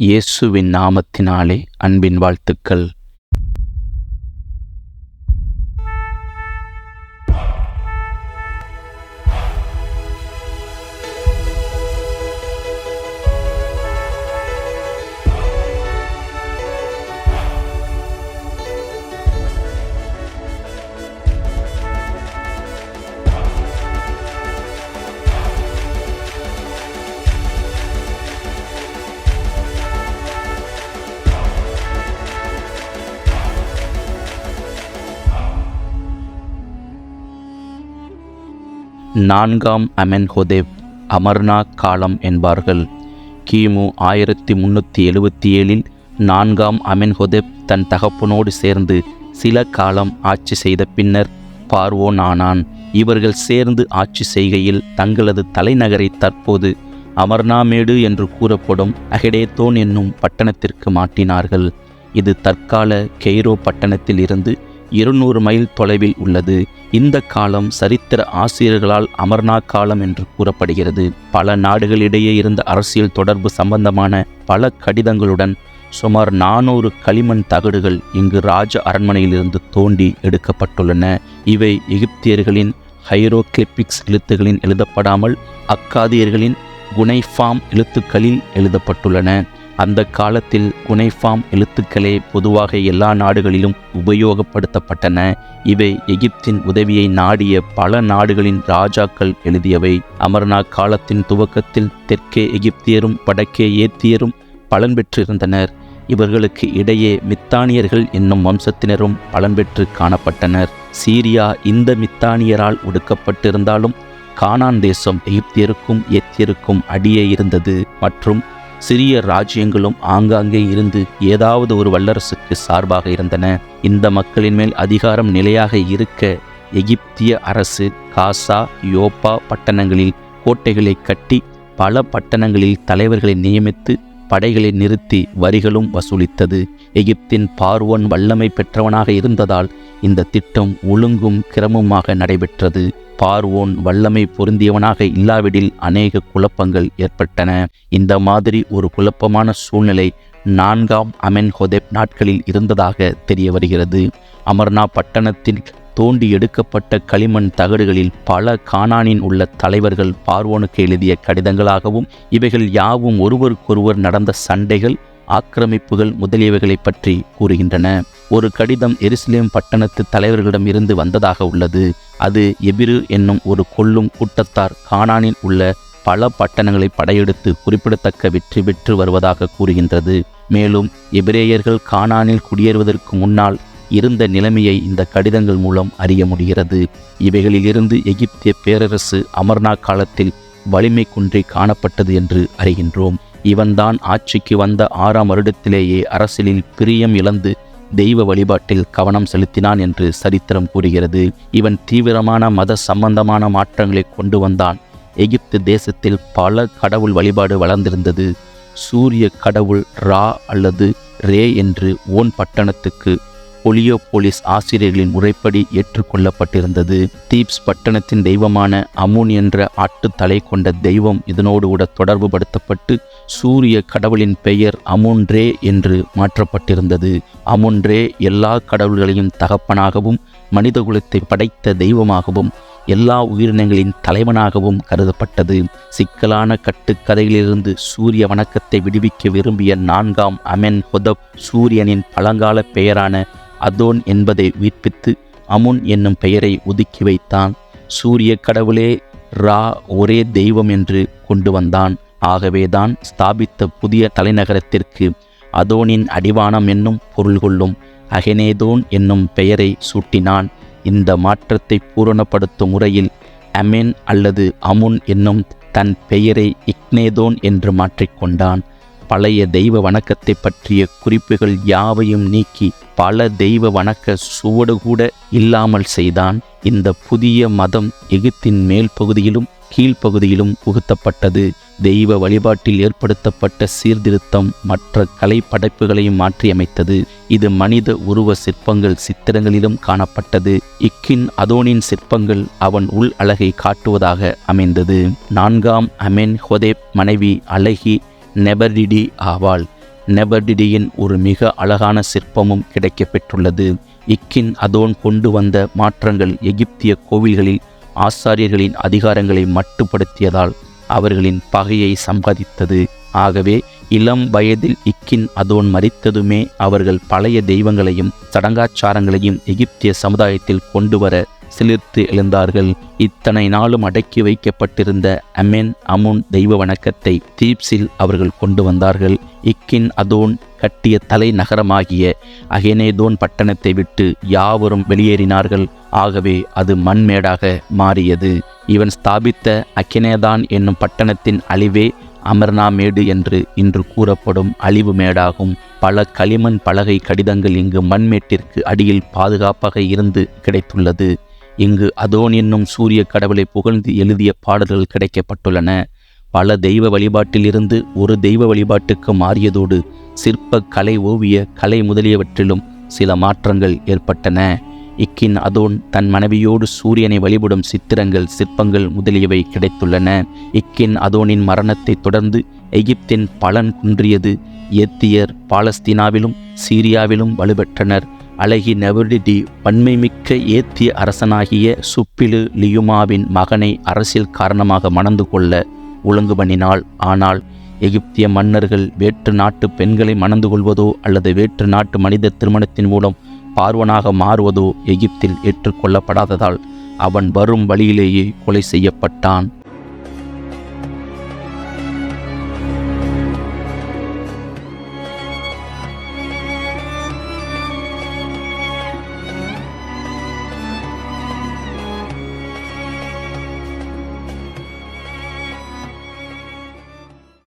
இயேசுவின் நாமத்தினாலே அன்பின் வாழ்த்துக்கள். நான்காம் அமென்ஹொதேப் அமர்னா காலம் என்பார்கள். கிமு ஆயிரத்தி முன்னூற்றி எழுபத்தி ஏழில் நான்காம் அமென்ஹொதேப் தன் தகப்பனோடு சேர்ந்து சில காலம் ஆட்சி செய்த பின்னர் பார்வோன் ஆனான் இவர்கள் சேர்ந்து ஆட்சி செய்கையில் தங்களது தலைநகரை தற்போது அமர்நாமேடு என்று கூறப்படும் அகடேத்தோன் என்னும் பட்டணத்திற்கு மாட்டினார்கள் இது தற்கால கெய்ரோ பட்டணத்தில் இருந்து இருநூறு மைல் தொலைவில் உள்ளது. இந்த காலம் சரித்திர ஆசிரியர்களால் அமர்நாத் காலம் என்று கூறப்படுகிறது. பல நாடுகளிடையே இருந்த அரசியல் தொடர்பு சம்பந்தமான பல கடிதங்களுடன் சுமார் நானூறு களிமண் தகடுகள் இங்கு ராஜ அரண்மனையிலிருந்து தோண்டி எடுக்கப்பட்டுள்ளன. இவை எகிப்தியர்களின் ஹைரோக்ளிப்பிக்ஸ் எழுத்துகளில் எழுதப்படாமல் அக்காதியர்களின் குனைஃபாம் எழுத்துக்களில் எழுதப்பட்டுள்ளன. அந்த காலத்தில் குனைஃபாம் எழுத்துக்களே பொதுவாக எல்லா நாடுகளிலும் உபயோகப்படுத்தப்பட்டன. இவை எகிப்தின் உதவியை நாடிய பல நாடுகளின் ராஜாக்கள் எழுதியவை. அமர்நாத் காலத்தின் துவக்கத்தில் தெற்கே எகிப்தியரும் வடக்கே ஏத்தியரும் பலன் பெற்றிருந்தனர். இவர்களுக்கு இடையே மித்தானியர்கள் என்னும் வம்சத்தினரும் பலன் பெற்று காணப்பட்டனர். சீரியா இந்த மித்தானியரால் ஒடுக்கப்பட்டிருந்தாலும் கானான் தேசம் எகிப்தியருக்கும் ஏத்தியருக்கும் அடியே இருந்தது. மற்றும் சிறிய ராஜ்யங்களும் ஆங்காங்கே இருந்து ஏதாவது ஒரு வல்லரசுக்கு சார்பாக இருந்தன. இந்த மக்களின் மேல் அதிகாரம் நிலையாக இருக்க எகிப்திய அரசு காசா யோப்பா பட்டணங்களில் கோட்டைகளை கட்டி பல பட்டணங்களில் தலைவர்களை நியமித்து படைகளை நிறுத்தி வரிகளும் வசூலித்தது. எகிப்தின் பார்வோன் வல்லமை பெற்றவனாக இருந்ததால் இந்த திட்டம் ஒழுங்கும் கிரமமாக நடைபெற்றது. பார்வோன் வல்லமை பொருந்தியவனாக இல்லாவிடில் அநேக குழப்பங்கள் ஏற்பட்டன. இந்த மாதிரி ஒரு குழப்பமான சூழ்நிலை நான்காம் அமென்ஹொதெப் நாட்களில் இருந்ததாக தெரிய வருகிறது அமர்னா பட்டணத்தில் தோண்டி எடுக்கப்பட்ட களிமண் தகடுகளில் பல கானானின் உள்ள தலைவர்கள் பார்வோனுக்கு எழுதிய கடிதங்களாகவும் இவைகள் யாவும் ஒருவருக்கொருவர் நடந்த சண்டைகள் ஆக்கிரமிப்புகள் முதலியவைகளை பற்றி கூறுகின்றன. ஒரு கடிதம் எருசலேம் பட்டணத்து தலைவர்களிடம் இருந்து வந்ததாக உள்ளது. அது எபிரு என்னும் ஒரு கொல்லும் கூட்டத்தார் கானானில் உள்ள பல பட்டணங்களை படையெடுத்து குறிப்பிடத்தக்க வெற்றி பெற்று வருவதாக கூறுகின்றது. மேலும் எபிரேயர்கள் கானானில் குடியேறுவதற்கு முன்னால் இருந்த நிலைமையை இந்த கடிதங்கள் மூலம் அறிய முடிகிறது. இவைகளிலிருந்து எகிப்திய பேரரசு அமர்நாத் காலத்தில் வலிமை குன்றி காணப்பட்டது என்று அறிகின்றோம். இவன்தான் ஆட்சிக்கு வந்த ஆறாம் வருடத்திலேயே அரசியலில் பிரியம் இழந்து தெய்வ வழிபாட்டில் கவனம் செலுத்தினான் என்று சரித்திரம் கூறுகிறது. இவன் தீவிரமான மத சம்பந்தமான மாற்றங்களை கொண்டு வந்தான். எகிப்து தேசத்தில் பல கடவுள் வழிபாடு வளர்ந்திருந்தது. சூரிய கடவுள் ரா அல்லது ரே என்று ஓன் பட்டணத்துக்கு பொலியோ போலீஸ் ஆசிரியர்களின் முறைப்படி ஏற்றுக்கொள்ளப்பட்டிருந்தது. தீப்ஸ் பட்டணத்தின் தெய்வமான அமுன் என்ற ஆட்டுத்தலை கொண்ட தெய்வம் இதனோடு கூட தொடர்பு படுத்தப்பட்டு சூரிய கடவுளின் பெயர் அமுன்ரே என்று மாற்றப்பட்டிருந்தது. அமுன்ரே எல்லா கடவுள்களையும் தகப்பனாகவும் மனிதகுலத்தை படைத்த தெய்வமாகவும் எல்லா உயிரினங்களின் தலைவனாகவும் கருதப்பட்டது. சிக்கலான கட்டுக்கதையிலிருந்து சூரிய வணக்கத்தை விடுவிக்க விரும்பிய நான்காம் அமென் ஹொதப் சூரியனின் பழங்கால பெயரான அதோன் என்பதை உயிர்ப்பித்து அமுன் என்னும் பெயரை ஒதுக்கி வைத்தான். சூரிய கடவுளே ரா ஒரே தெய்வம் என்று கொண்டு வந்தான். ஆகவேதான் ஸ்தாபித்த புதிய தலைநகரத்திற்கு அதோனின் அடிவானம் என்னும் பொருள் கொள்ளும். அகெனேதோன் என்னும் பெயரை சூட்டினான். இந்த மாற்றத்தை பூரணப்படுத்தும் முறையில் அமென் அல்லது அமுன் என்னும் தன் பெயரை இக்னேதோன் என்று மாற்றிக்கொண்டான். பழைய தெய்வ வணக்கத்தை பற்றிய குறிப்புகள் யாவையும் நீக்கி பல தெய்வ வணக்க சுவடு கூட இல்லாமல் செய்தான். இந்த புதிய மதம் எகிப்தின் மேல் பகுதியிலும் கீழ்ப்பகுதியிலும் புகுத்தப்பட்டது தெய்வ வழிபாட்டில் ஏற்படுத்தப்பட்ட சீர்திருத்தம் மற்ற கலை படைப்புகளையும் மாற்றியமைத்தது. இது மனித உருவ சிற்பங்கள் சித்திரங்களிலும் காணப்பட்டது. இக்கின் அதோனின் சிற்பங்கள் அவன் உள் அழகை காட்டுவதாக அமைந்தது. நான்காம் அமென் ஹொதேப் மனைவி அழகி நெபர்டிடி ஆவாள். நெபர்டிடியின் ஒரு மிக அழகான சிற்பமும் கிடைக்கப்பெற்றுள்ளது. இக்கின் அதோன் கொண்டு வந்த மாற்றங்கள் எகிப்திய கோவில்களில் ஆசாரியர்களின் அதிகாரங்களை மட்டுப்படுத்தியதால் அவர்களின் பகையை சம்பாதித்தது ஆகவே இளம் வயதில் இக்கின் அதோன் மறித்ததுமே அவர்கள் பழைய தெய்வங்களையும் சடங்காச்சாரங்களையும் எகிப்திய சமுதாயத்தில் கொண்டு வர சிலிர்த்து எழுந்தார்கள். இத்தனை நாளும் அடக்கி வைக்கப்பட்டிருந்த அமென் அமுன் தெய்வ வணக்கத்தை தீப்ஸில் அவர்கள் கொண்டு வந்தார்கள். இக்கின் அதோன் கட்டிய தலைநகரமாகிய அகெனேதோன் பட்டணத்தை விட்டு யாவரும் வெளியேறினார்கள். ஆகவே அது மண்மேடாக மாறியது. இவன் ஸ்தாபித்த அக்கினேதான் என்னும் பட்டணத்தின் அழிவே அமர்நாமேடு என்று இன்று கூறப்படும் அழிவு மேடாகும். பல களிமண் பலகை கடிதங்கள் இங்கு மண்மேட்டிற்கு அடியில் பாதுகாப்பாக இருந்து கிடைத்துள்ளது. இங்கு அதோன் என்னும் சூரிய கடவுளை புகழ்ந்து எழுதிய பாடல்கள் கிடைக்கப்பட்டுள்ளன. பல தெய்வ வழிபாட்டிலிருந்து ஒரு தெய்வ வழிபாட்டுக்கு மாறியதோடு சிற்ப கலை ஓவிய கலை முதலியவற்றிலும் சில மாற்றங்கள் ஏற்பட்டன. இக்கின் அதோன் தன் மனைவியோடு சூரியனை வழிபடும் சித்திரங்கள் சிற்பங்கள் முதலியவை கிடைத்துள்ளன. இக்கின் அதோனின் மரணத்தை தொடர்ந்து எகிப்தின் பலன் குன்றியது. ஏத்தியர் பாலஸ்தீனாவிலும் சீரியாவிலும் வலுப்பெற்றனர் அழகி நெவர்டிடி வன்மைமிக்க ஏத்திய அரசனாகிய சுப்பிலு லியுமாவின் மகனை அரசியல் காரணமாக மணந்து கொள்ள ஒழுங்கு பண்ணினாள். ஆனால் எகிப்திய மன்னர்கள் வேற்று நாட்டு பெண்களை மணந்து கொள்வதோ அல்லது வேற்று நாட்டு மனித திருமணத்தின் மூலம் பார்வனாக மாறுவதோ எகிப்தில் ஏற்றுக்கொள்ளப்படாததால் அவன் வரும் வழியிலேயே கொலை செய்யப்பட்டான்.